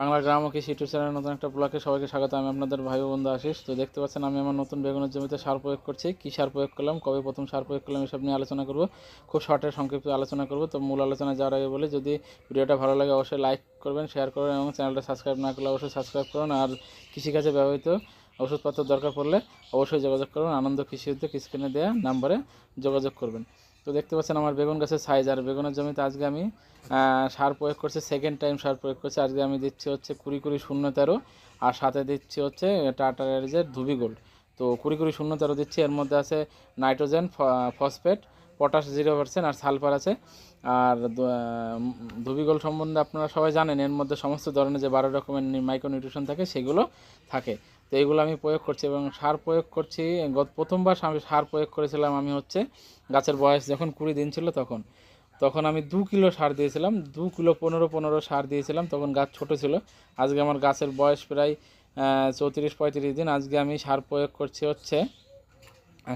বাংলা গ্রাম ও কৃষি ইউটিউব চ্যানেলের নতুন একটা ব্লগে সবাইকে স্বাগত। আমি আপনাদের ভাই বন্ধু আশিস। তো দেখতে পাচ্ছেন, আমি আমার নতুন বেগুনের জমিতে সার প্রয়োগ করছি। কী সার প্রয়োগ করলাম? কবে প্রথম সার প্রয়োগ করলাম এসব নিয়ে আলোচনা করব। খুব শর্টে সংক্ষিপ্ত আলোচনা করব। তো মূল আলোচনা যাওয়ার আগে বলি, যদি ভিডিওটা ভালো লাগে অবশ্যই লাইক করবেন শেয়ার করবেন এবং চ্যানেলটা সাবস্ক্রাইব না করলে অবশ্যই সাবস্ক্রাইব করুন। আর কৃষিকাজে ব্যবহৃত ওষুধপত্র দরকার পড়লে অবশ্যই যোগাযোগ করুন। আনন্দ কৃষি উদ্যোগ স্ক্রিনে দেওয়া নাম্বারে যোগাযোগ করবেন। তো দেখতে পাচ্ছেন আমার বেগুন গাছের সাইজ আর বেগুনের জমিতে আজকে আমি সার প্রয়োগ করছি সেকেন্ড টাইম সার প্রয়োগ করছি। আজকে আমি দিচ্ছি হচ্ছে কুড়ি কুড়ি শূন্য তেরো, আর সাথে দিচ্ছি হচ্ছে টাটা এরিজের ধুবি গোল্ড তো কুড়ি কুড়ি শূন্য তেরো দিচ্ছি, এর মধ্যে আছে nitrogen phosphate potash zero percent আর সালফার আছে। আর ধুবি গোল্ড সম্বন্ধে আপনারা সবাই জানেন, এর মধ্যে সমস্ত ধরনের যে বারো রকমের মাইক্রো নিউট্রিশন থাকে, সেগুলো থাকে। তো এগুলো আমি প্রয়োগ করছি এবং সার প্রয়োগ করছি। গত প্রথমবার আমি সার প্রয়োগ করেছিলাম আমি হচ্ছে গাছের বয়স যখন কুড়ি দিন ছিল তখন। তখন আমি দু কিলো সার দিয়েছিলাম, দু কিলো পনেরো পনেরো সার দিয়েছিলাম, তখন গাছ ছোট ছিল। আজকে আমার গাছের বয়স প্রায় চৌত্রিশ পঁয়ত্রিশ দিন। আজকে আমি সার প্রয়োগ করছি হচ্ছে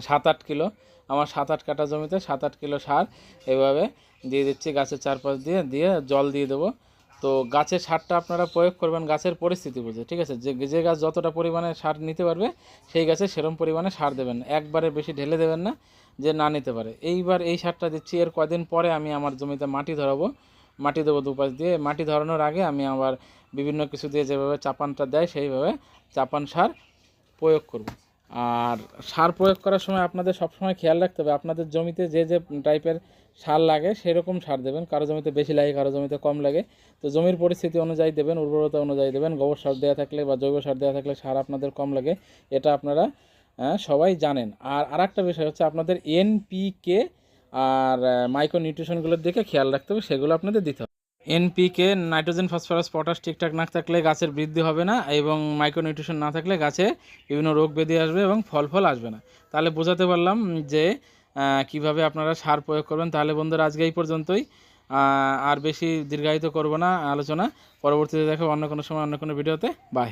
সাত আট কিলো। আমার সাত আট কাটা জমিতে সাত আট কিলো সার এভাবে দিয়ে দিচ্ছি, গাছের চারপাশ দিয়ে দিয়ে জল দিয়ে দেবো। তো গাছের সারটা আপনারা প্রয়োগ করবেন গাছের পরিস্থিতি বুঝে, ঠিক আছে? যে যে গাছ যতটা পরিমাণে সার নিতে পারবে, সেই গাছে সেরম পরিমাণে সার দেবেন। একবারে বেশি ঢেলে দেবেন না যে না নিতে পারে। এইবার এই সারটা দিচ্ছি, এর কদিন পরে আমি আমার জমিতে মাটি ধরাবো। মাটি দেবো দুপাশ দিয়ে। মাটি ধরানোর আগে আমি আবার বিভিন্ন কিছু দিয়ে যেভাবে চাপানটা দেয়, সেইভাবে চাপান সার প্রয়োগ করব। আর সার প্রয়োগ করার সময় আপনাদের সবসময় খেয়াল রাখতে হবে, আপনাদের জমিতে যে যে টাইপের সার লাগে সেরকম সার দেবেন, কারও জমিতে বেশি লাগে, কারও জমিতে কম লাগে। তো জমির পরিস্থিতি অনুযায়ী দেবেন, উর্বরতা অনুযায়ী দেবেন, গোবর সার দেওয়া থাকলে বা জৈব সার দেওয়া থাকলে সার আপনাদের কম লাগে, এটা আপনারা সবাই জানেন। আর আরেকটা বিষয় হচ্ছে আপনাদের এনপিকে আর মাইক্রো নিউট্রিশনগুলোর দিকে খেয়াল রাখতে হবে, সেগুলো আপনাদের দিতে হবে। এনপিকে নাইট্রোজেন ফসফরাস পটাশ ঠিকঠাক না থাকলে গাছের বৃদ্ধি হবে না এবং মাইক্রো নিউট্রিশন না থাকলে গাছে বিভিন্ন রোগ ব্যাধি আসবে এবং ফল ফল আসবে না। তাহলে বোঝাতে পারলাম যে কীভাবে আপনারা সার প্রয়োগ করবেন। তাহলে বন্ধুরা, আজকে এই পর্যন্তই। আর বেশি দীর্ঘায়িত করব না আলোচনা। পরবর্তীতে দেখো অন্য কোনো সময়, অন্য কোনো ভিডিওতে। বাই